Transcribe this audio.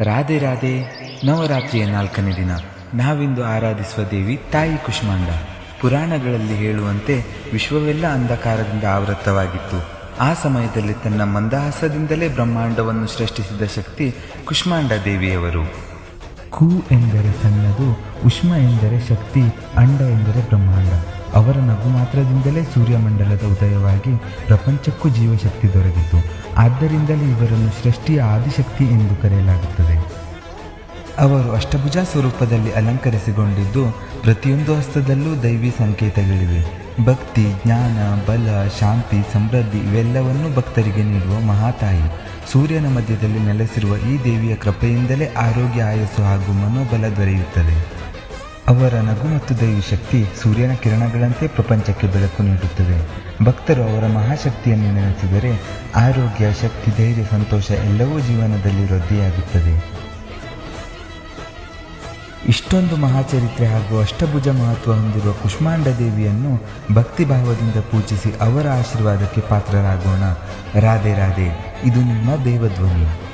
ರಾಧೆ ರಾಧೆ, ನವರಾತ್ರಿಯ ನಾಲ್ಕನೇ ದಿನ. ನಾವಿಂದು ಆರಾಧಿಸುವ ದೇವಿ ತಾಯಿ ಕುಷ್ಮಾಂಡ. ಪುರಾಣಗಳಲ್ಲಿ ಹೇಳುವಂತೆ ವಿಶ್ವವೆಲ್ಲ ಅಂಧಕಾರದಿಂದ ಆವೃತ್ತವಾಗಿತ್ತು. ಆ ಸಮಯದಲ್ಲಿ ತನ್ನ ಮಂದಹಾಸದಿಂದಲೇ ಬ್ರಹ್ಮಾಂಡವನ್ನು ಸೃಷ್ಟಿಸಿದ ಶಕ್ತಿ ಕುಷ್ಮಾಂಡ ದೇವಿಯವರು. ಕು ಎಂದರೆ ಸಣ್ಣದು, ಉಷ್ಮ ಎಂದರೆ ಶಕ್ತಿ, ಅಂಡ ಎಂದರೆ ಬ್ರಹ್ಮಾಂಡ. ಅವರ ನಗು ಮಾತ್ರದಿಂದಲೇ ಸೂರ್ಯಮಂಡಲದ ಉದಯವಾಗಿ ಪ್ರಪಂಚಕ್ಕೂ ಜೀವಶಕ್ತಿ ದೊರೆತಿತ್ತು. ಆದ್ದರಿಂದಲೇ ಇವರನ್ನು ಸೃಷ್ಟಿಯ ಆದಿಶಕ್ತಿ ಎಂದು ಕರೆಯಲಾಗುತ್ತದೆ. ಅವರು ಅಷ್ಟಭುಜ ಸ್ವರೂಪದಲ್ಲಿ ಅಲಂಕರಿಸಿಕೊಂಡಿದ್ದು, ಪ್ರತಿಯೊಂದು ಹಸ್ತದಲ್ಲೂ ದೈವಿ ಸಂಕೇತಗಳಿವೆ. ಭಕ್ತಿ, ಜ್ಞಾನ, ಬಲ, ಶಾಂತಿ, ಸಮೃದ್ಧಿ ಇವೆಲ್ಲವನ್ನೂ ಭಕ್ತರಿಗೆ ನೀಡುವ ಮಹಾತಾಯಿ. ಸೂರ್ಯನ ಮಧ್ಯದಲ್ಲಿ ನೆಲೆಸಿರುವ ಈ ದೇವಿಯ ಕೃಪೆಯಿಂದಲೇ ಆರೋಗ್ಯ, ಆಯಸ್ಸು ಹಾಗೂ ಮನೋಬಲ ದೊರೆಯುತ್ತದೆ. ಅವರ ನಗು ಮತ್ತು ದೈವಿ ಶಕ್ತಿ ಸೂರ್ಯನ ಕಿರಣಗಳಂತೆ ಪ್ರಪಂಚಕ್ಕೆ ಬೆಳಕು ನೀಡುತ್ತದೆ. ಭಕ್ತರು ಅವರ ಮಹಾಶಕ್ತಿಯನ್ನು ನೆನೆಸಿದರೆ ಆರೋಗ್ಯ, ಶಕ್ತಿ, ಧೈರ್ಯ, ಸಂತೋಷ ಎಲ್ಲವೂ ಜೀವನದಲ್ಲಿ ವೃದ್ಧಿಯಾಗುತ್ತದೆ. ಇಷ್ಟೊಂದು ಮಹಾಚರಿತ್ರೆ ಹಾಗೂ ಅಷ್ಟಭುಜ ಮಹತ್ವ ಹೊಂದಿರುವ ಕುಷ್ಮಾಂಡ ದೇವಿಯನ್ನು ಭಕ್ತಿಭಾವದಿಂದ ಪೂಜಿಸಿ ಅವರ ಆಶೀರ್ವಾದಕ್ಕೆ ಪಾತ್ರರಾಗೋಣ. ರಾಧೆ ರಾಧೆ, ಇದು ನಿಮ್ಮ ದೇವಧ್ವನಿ.